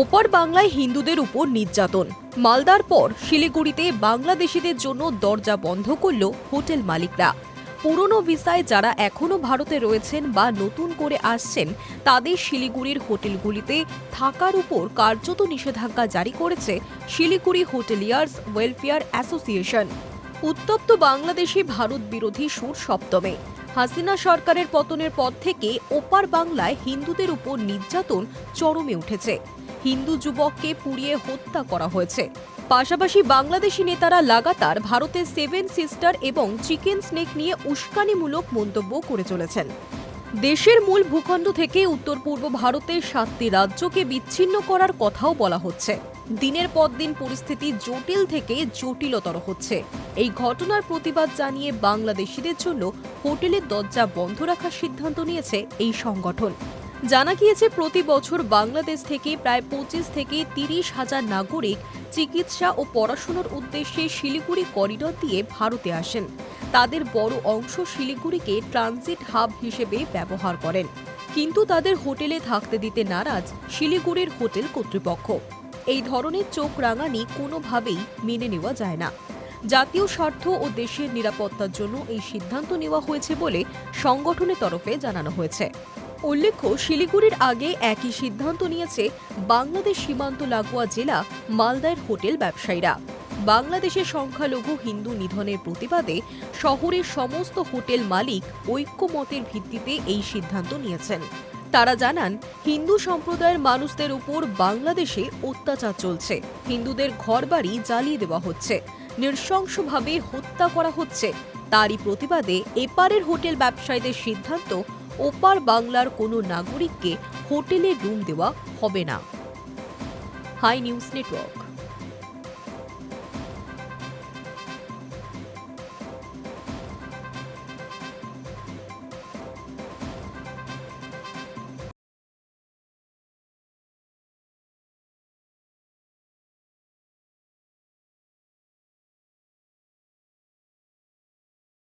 ওপার বাংলায় হিন্দুদের উপর নির্যাতন। মালদার পর শিলিগুড়িতে বাংলাদেশিদের জন্য দরজা বন্ধ করল হোটেল মালিকরা। পুরনো ভিসায় যারা এখনও ভারতে রয়েছেন বা নতুন করে আসছেন, তাদের শিলিগুড়ির হোটেলগুলিতে থাকার উপর কার্যত নিষেধাজ্ঞা জারি করেছে শিলিগুড়ি হোটেলিয়ার্স ওয়েলফেয়ার অ্যাসোসিয়েশন। উত্তপ্ত বাংলাদেশি ভারত বিরোধী সুর সপ্তমে। হাসিনা সরকারের পতনের পর থেকে ওপার বাংলায় হিন্দুদের উপর নির্যাতন চরমে উঠেছে। হিন্দু যুবককে পুড়িয়ে হত্যা করা হয়েছে। পাশাপাশি বাংলাদেশি নেতারা লাগাতার ভারতের সেভেন সিস্টার এবং চিকেন স্নেক নিয়ে উস্কানিমূলক মন্তব্য করে চলেছেন। দেশের মূল ভূখণ্ড থেকে উত্তর পূর্ব ভারতের সাতটি রাজ্যকে বিচ্ছিন্ন করার কথাও বলা হচ্ছে। দিনের পর দিন পরিস্থিতি জটিল থেকে জটিলতর হচ্ছে। এই ঘটনার প্রতিবাদ জানিয়ে বাংলাদেশিদের জন্য হোটেলের দরজা বন্ধ রাখার সিদ্ধান্ত নিয়েছে এই সংগঠন। জানা গিয়েছে, প্রতি বছর বাংলাদেশ থেকে প্রায় পঁচিশ থেকে তিরিশ হাজার নাগরিক চিকিৎসা ও পড়াশোনার উদ্দেশ্যে শিলিগুড়ি করিডর দিয়ে ভারতে আসেন। তাদের বড় অংশ শিলিগুড়িকে ট্রানজিট হাব হিসেবে ব্যবহার করেন। কিন্তু তাদের হোটেলে থাকতে দিতে নারাজ শিলিগুড়ির হোটেল কর্তৃপক্ষ। এই ধরনের চোখ রাঙানি কোনোভাবেই মেনে নেওয়া যায় না। জাতীয় স্বার্থ ও দেশের নিরাপত্তার জন্য এই সিদ্ধান্ত নেওয়া হয়েছে বলে সংগঠনের তরফে জানানো হয়েছে। উল্লেখ্য, শিলিগুড়ির আগে একই সিদ্ধান্ত নিয়েছে বাংলাদেশ সীমান্ত লাগোয়া জেলা মালদার হোটেল ব্যবসায়ীরা। বাংলাদেশের সংখ্যালঘু হিন্দু নিধনের প্রতিবাদে শহরের সমস্ত হোটেল মালিক ঐক্যমতের ভিত্তিতে এই সিদ্ধান্ত নিয়েছেন। তারা জানান, হিন্দু সম্প্রদায়ের মানুষদের উপর বাংলাদেশে অত্যাচার চলছে। হিন্দুদের ঘরবাড়ি জ্বালিয়ে দেওয়া হচ্ছে। নৃশংসভাবে হত্যা করা হচ্ছে। তারই প্রতিবাদে এপারের হোটেল ব্যবসায়ীদের সিদ্ধান্ত ওপার বাংলার কোনো নাগরিককে হোটেলে রুম দেওয়া হবে না। Hi news network.